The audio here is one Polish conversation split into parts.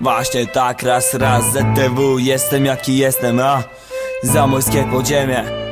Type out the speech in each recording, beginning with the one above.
Właśnie tak, raz, raz, ZTW, jestem jaki jestem, a? Zamojskie podziemie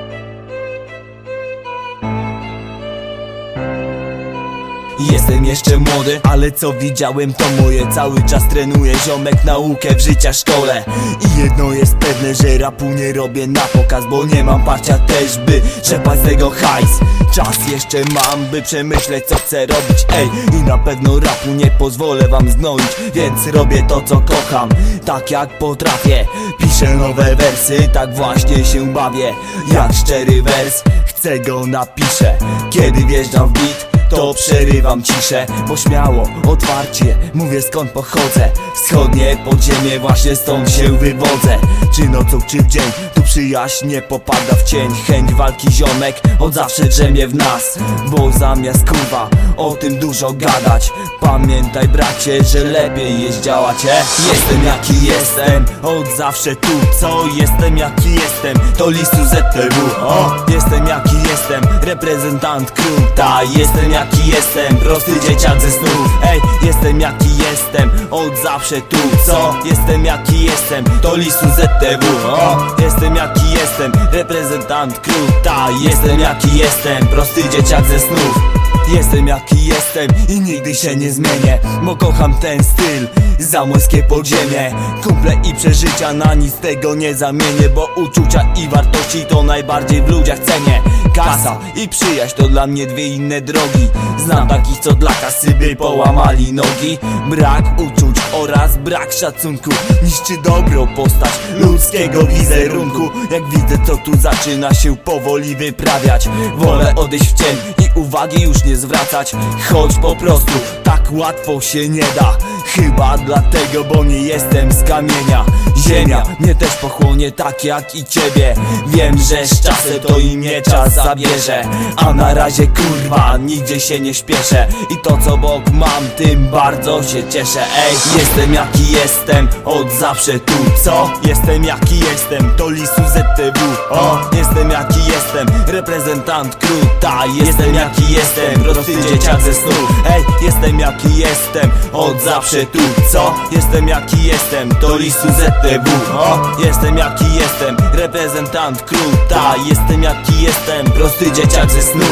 Jestem jeszcze młody, ale co widziałem to moje. Cały czas trenuję ziomek naukę w życia szkole. I jedno jest pewne, że rapu nie robię na pokaz Bo nie mam parcia też, by czerpać z tego hajs. Czas jeszcze mam, by przemyśleć co chcę robić Ej, i na pewno rapu nie pozwolę wam zgnoić Więc robię to co kocham, tak jak potrafię. Piszę nowe wersy, tak właśnie się bawię. Jak szczery wers, chcę go napiszę. Kiedy wjeżdżam w beat to przerywam ciszę Bo śmiało, otwarcie Mówię skąd pochodzę. Wschodnie podziemie, właśnie stąd się wywodzę. Czy nocą, czy w dzień Tu przyjaźń nie popada w cień. Chęć walki ziomek Od zawsze drzemie w nas Bo zamiast kurwa O tym dużo gadać Pamiętaj bracie, że lepiej jest działać e? Jestem jaki jestem Od zawsze tu co Jestem jaki jestem To listu ZTW o, Jestem jaki jestem Reprezentant Krunta Jestem jaki jestem. Prosty dzieciak ze snów Ej, jestem jaki jestem. Od zawsze tu co? Jestem jaki jestem. To listu ZTW o, Jestem jaki jestem. Reprezentant Krunta Jestem jaki jestem. Prosty dzieciak ze snów Jestem jaki jestem i nigdy się nie zmienię Bo kocham ten styl, zamojskie podziemie. Kumple i przeżycia na nic tego nie zamienię Bo uczucia i wartości to najbardziej w ludziach cenię. Kasa i przyjaźń to dla mnie dwie inne drogi. Znam takich co dla kasy by połamali nogi. Brak uczuć oraz brak szacunku. Niszczy dobrą postać ludzkiego wizerunku. Jak widzę co tu zaczyna się powoli wyprawiać. Wolę odejść w cień i uwagi już nie zwracać. Choć po prostu tak łatwo się nie da Chyba dlatego, bo nie jestem z kamienia. Ziemia mnie też pochłonie tak jak i ciebie. Wiem, że z czasem to i mnie czas zabierze. A na razie kurwa nigdzie się nie śpieszę. I to co bok mam tym bardzo się cieszę. Ej, jestem jaki jestem od zawsze tu Co? Jestem jaki jestem to listu ZTW O, jestem jaki jestem reprezentant kruta. Jestem jaki jestem prosty dzieciak ze snu. Ej, jestem jaki jestem od zawsze tu Co? Jestem jaki jestem to listu ZTW O, jestem jaki jestem reprezentant kruta. Jestem jaki jestem prosty dzieciak ze snu.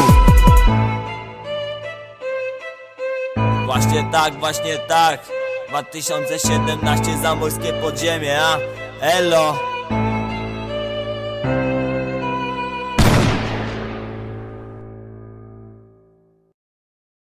Właśnie tak, właśnie tak. 2017 Zamojskie podziemie, a? Elo